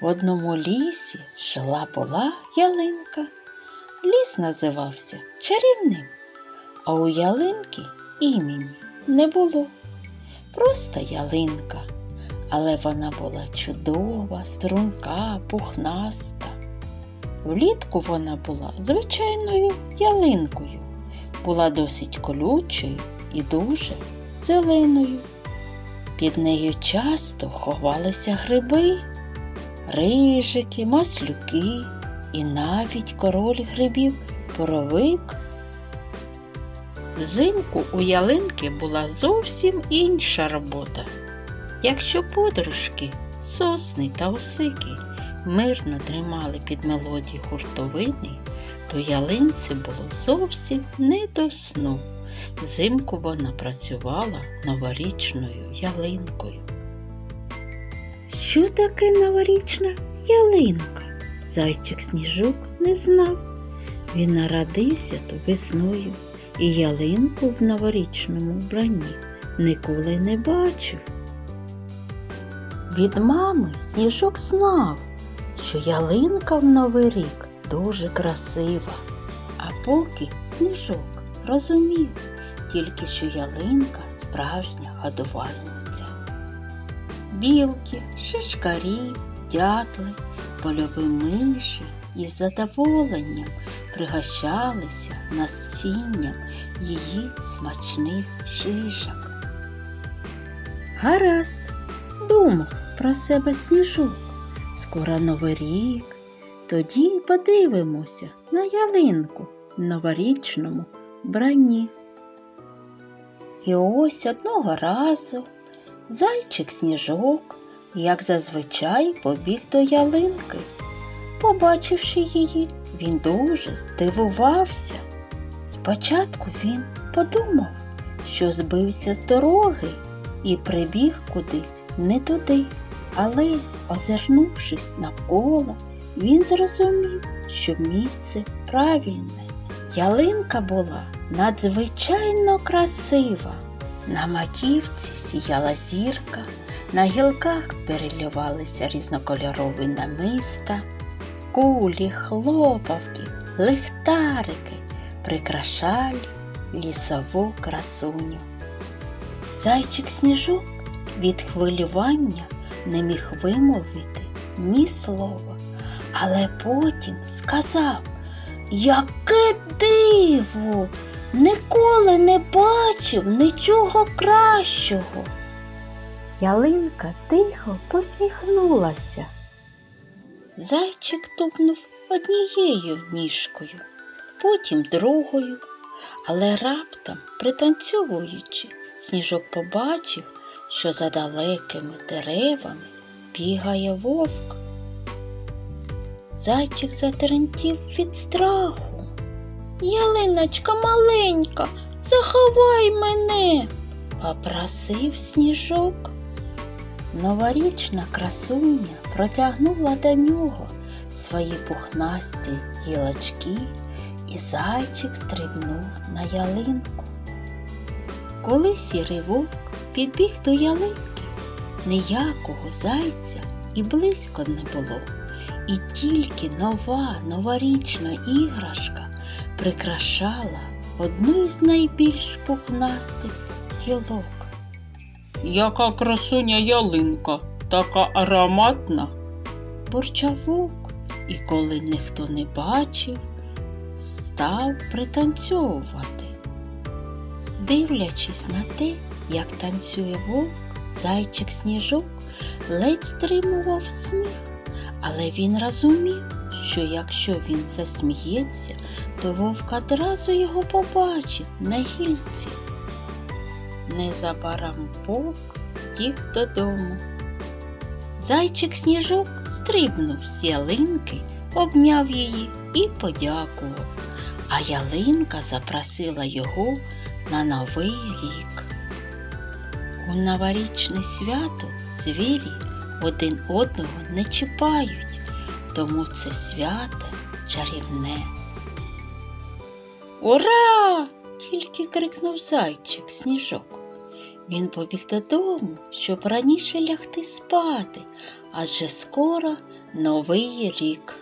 В одному лісі жила була ялинка. Ліс називався чарівним, а у ялинки імені не було. Просто ялинка, але вона була чудова, струнка, пухнаста. Влітку вона була звичайною ялинкою, була досить колючою і дуже зеленою. Під нею часто ховалися гриби, рижики, маслюки і навіть король грибів поровик. Взимку у ялинки була зовсім інша робота. Якщо подружки, сосни та осики мирно тримали під мелодії гуртовини, то ялинці було зовсім не до сну. Взимку вона працювала новорічною ялинкою. Що таке новорічна ялинка? Зайчик сніжок не знав. Він народився то весною і ялинку в новорічному вбранні ніколи не бачив. Від мами сніжок знав, що ялинка в новий рік дуже красива, а поки сніжок розумів тільки, що ялинка справжня годувальниця. Білки, шишкарі, дятли, польові миші із задоволенням пригощалися насінням її смачних шишок. Гаразд, думав про себе сніжок. Скоро новий рік. Тоді й подивимося на ялинку в новорічному бранні. І ось одного разу зайчик сніжок, як зазвичай, побіг до ялинки. Побачивши її, він дуже здивувався. Спочатку він подумав, що збився з дороги і прибіг кудись не туди, але, озирнувшись навколо, він зрозумів, що місце правильне. Ялинка була надзвичайно красива. На маківці сіяла зірка, на гілках переливалися різнокольорові намиста, кулі, хлопавки, лихтарики прикрашали лісову красуню. Зайчик сніжок від хвилювання не міг вимовити ні слова, але потім сказав, яке диво! Ніколи не бачив нічого кращого. Ялинка тихо посміхнулася. Зайчик тупнув однією ніжкою, потім другою, але раптом, пританцьовуючи, сніжок побачив, що за далекими деревами бігає вовк. Зайчик затремтів від страху. Ялиночка маленька, заховай мене, попросив сніжок. Новорічна красуня протягнула до нього свої пухнасті гілочки, і зайчик стрибнув на ялинку. Коли сірий вовк підбіг до ялинки, ніякого зайця і близько не було, і тільки нова новорічна іграшка прикрашала одну із найбільш пухнастих гілок. Яка красуня ялинка, така ароматна. бурчав вовк, і коли ніхто не бачив, став пританцьовувати. Дивлячись на те, як танцює вовк, зайчик сніжок ледь стримував сміх, але він розумів, що якщо він засміється, то вовк одразу його побачить на гільці. Незабаром вовк тік додому. Зайчик сніжок стрибнув з ялинки, обняв її і подякував, а ялинка запросила його на новий рік. У новорічне свято звірі один одного не чіпають, тому це свято чарівне. Ура! тільки крикнув зайчик сніжок. Він побіг додому, щоб раніше лягти спати, адже скоро Новий рік.